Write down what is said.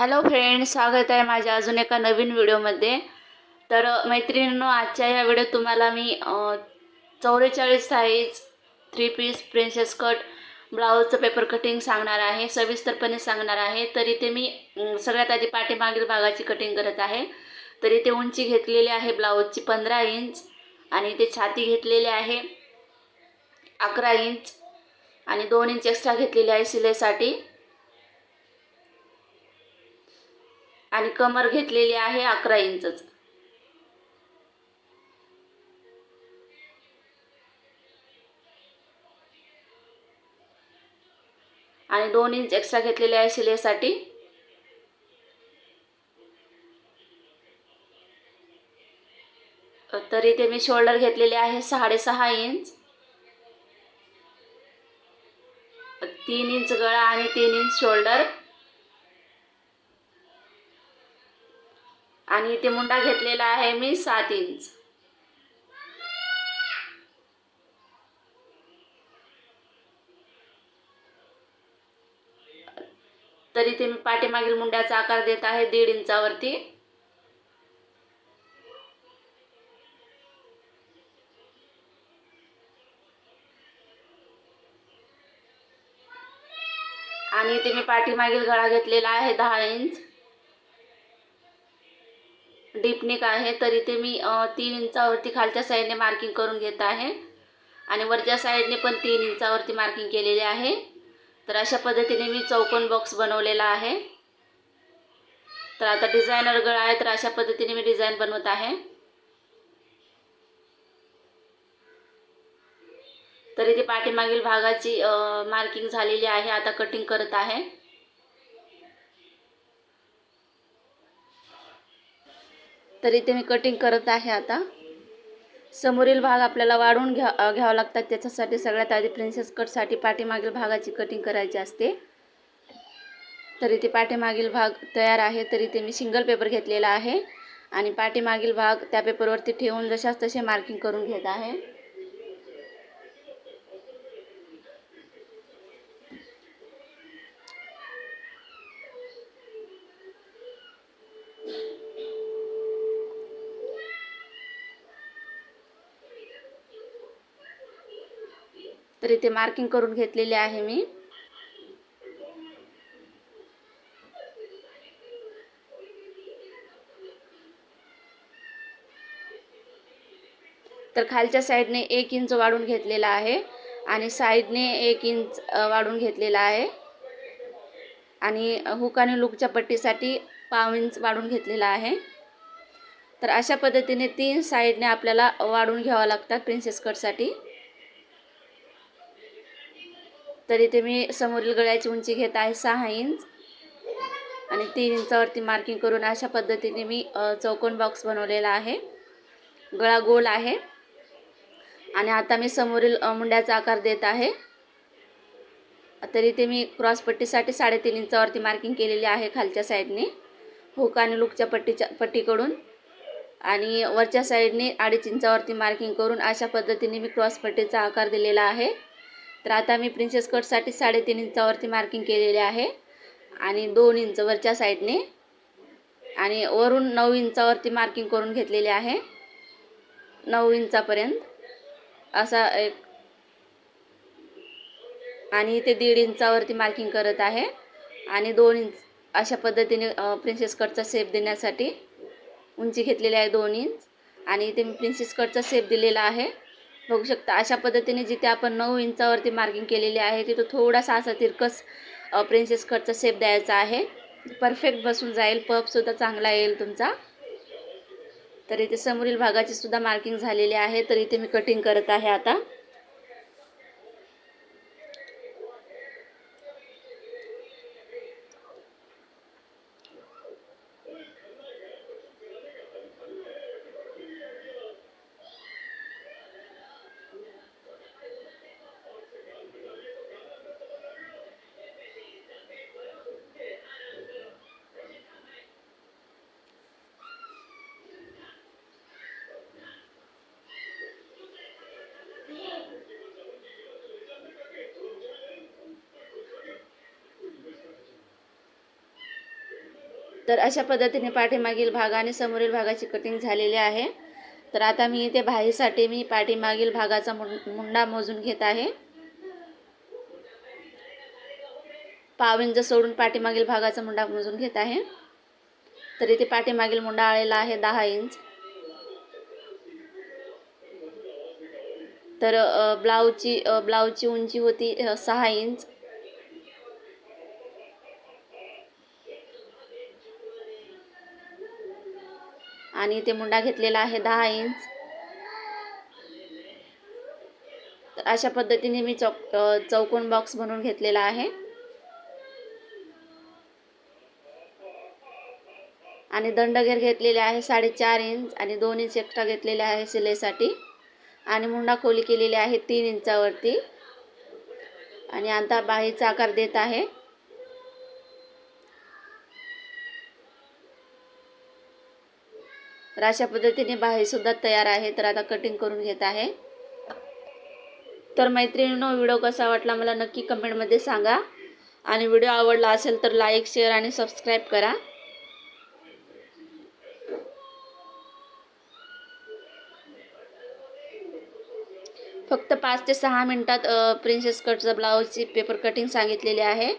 Hello friend स्वागत आहे माझ्या अजून एका नवीन व्हिडिओमध्ये. तर मैत्रिणींनो आजच्या या व्हिडिओ तुम्हाला मी चौवेचाळीस size three piece princess cut ब्लाऊजचं paper cutting सांगणार आहे सविस्तरपणे सांगणार आहे. तर इथे मी सगळ्यात आधी पाठीमागील भागाची कटिंग करत आहे. तर इथे उंची घेतलेली आहे ब्लाऊजची पंधरा इंच आणि इथे छाती घेतलेली आहे अकरा इंच आणि दोन इंच एक्स्ट्रा घेतलेली आहे शिलाईसाठी आणि कमर घेतलेली आहे अकरा इंचच. आणि दोन इंच एक्स्ट्रा घेतलेले आहे शिलेसाठी. तर इथे मी शोल्डर घेतलेले आहे साडेसहा इंच. तीन इंच गळा आणि तीन इंच शोल्डर. आणि इथे मुंडा घेतलेला आहे मी सात इंच. तर इथे मी पाठीमागील मुंड्याचा आकार देत आहे दीड इंचावरती. आणि इथे मी पाठीमागील गळा घेतलेला आहे दहा इंच. डीपनिक आहे तर इथे मी तीन इंचावरती खालच्या साईडने मार्किंग करून घेत आहे. आणि वरच्या साईडने पण तीन इंचावरती मार्किंग केलेले आहे. तर अशा पद्धतीने मी चौकोन बॉक्स बनवलेला आहे. तर आता डिझायनर गळ आहे तर अशा पद्धतीने मी डिझाईन बनवत आहे. तर इथे पाठीमागील भागाची मार्किंग झालेली आहे आता कटिंग करत आहे. तर इथे मी कटिंग करत आहे आता. समोरील भाग आपल्याला वाढवून घ्या घ्यावं लागतात. त्याच्यासाठी सगळ्यात आधी प्रिन्सेस कटसाठी पाठीमागील भागाची कटिंग करायची असते. तर इथे पाठीमागील भाग तयार आहे तर इथे मी सिंगल पेपर घेतलेला आहे. आणि पाठीमागील भाग त्या पेपरवरती ठेवून जशाच तसे मार्किंग करून घेत आहे. तर इथे मार्किंग करून घेतलेले आहे मी. तर खालच्या साईडने एक इंच वाढून घेतलेला आहे आणि साईडने एक इंच वाढून घेतलेला आहे. आणि हुक आणि लुकच्या पट्टीसाठी पाव इंच वाढून घेतलेला आहे. तर अशा पद्धतीने तीन साईडने आपल्याला वाढून घ्यावं लागतात प्रिन्सेस कटसाठी तर इथे मी समोरील गळ्याची उंची घेत आहे सहा इंच. आणि तीन इंचावरती मार्किंग करून अशा पद्धतीने मी चौकोन बॉक्स बनवलेला आहे. गळा गोल आहे. आणि आता मी समोरील मुंड्याचा आकार देत आहे. तर इथे मी क्रॉसपट्टीसाठी साडेतीन इंचावरती मार्किंग केलेली आहे खालच्या साईडने हुक आणि लुकच्या पट्टीच्या पट्टीकडून. आणि वरच्या साईडने अडीच इंचावरती मार्किंग करून अशा पद्धतीने मी क्रॉसपट्टीचा आकार दिलेला आहे. तर आता मी प्रिन्सेस कटसाठी साडेतीन इंचावरती मार्किंग केलेले आहे. आणि दोन इंच वरच्या साईडने आणि वरून नऊ इंचावरती मार्किंग करून घेतलेले आहे. नऊ इंचापर्यंत. असा एक. आणि इथे दीड इंचावरती मार्किंग करत आहे. आणि दोन इंच अशा पद्धतीने प्रिन्सेस कटचा शेप देण्यासाठी उंची घेतलेली आहे दोन इंच. आणि इथे मी प्रिन्सेस कटचा शेप दिलेला आहे. बघू शकता. अशा पद्धतीने जिथे आपण नऊ इंचावरती मार्किंग केलेली आहे तिथं थोडासा असा तिरकस प्रिन्सेस कटचा शेप द्यायचा आहे. परफेक्ट बसून जाईल. पपसुद्धा चांगला येईल तुमचा. तर इथे समोरील भागाची सुद्धा मार्किंग झालेली आहे. तर इथे मी कटिंग करत आहे आता. तर अशा पद्धतीने पाठीमागील भाग आणि समोरील भागाची कटिंग झालेली आहे. तर आता मी इथे भाईसाठी मी पाठीमागील भागाचा मुंडा मोजून घेत आहे. पाव इंच सोडून पाठीमागील भागाचा मुंडा मोजून घेत आहे. तर इथे पाठीमागील मुंडा आलेला आहे दहा इंच. तर ब्लाऊजची ब्लाऊजची उंची होती सहा इंच. आणि इथे मुंडा घेतलेला आहे दहा इंच. तर अशा पद्धतीने मी चौक चौकोन बॉक्स बनवून घेतलेला आहे. आणि दंडगेर घेतलेले आहे साडेचार इंच आणि दोन इंच एक्स्ट्रा घेतलेले आहे सिलाईसाठी आणि मुंडा खोली केलेली आहे तीन इंचावरती. आणि आता बाहीचा आकार देत आहे. तर अशा पद्धतीने बाहीसुद्धा तयार आहे. तर आता कटिंग करून घेत आहे. तर मैत्रिणींनो व्हिडिओ कसा वाटला मला नक्की कमेंटमध्ये सांगा. आणि व्हिडिओ आवडला असेल तर लाईक शेअर आणि सबस्क्राईब करा. फक्त पाच ते सहा मिनटात प्रिन्सेस कटचं ब्लाऊजची पेपर कटिंग सांगितलेली आहे.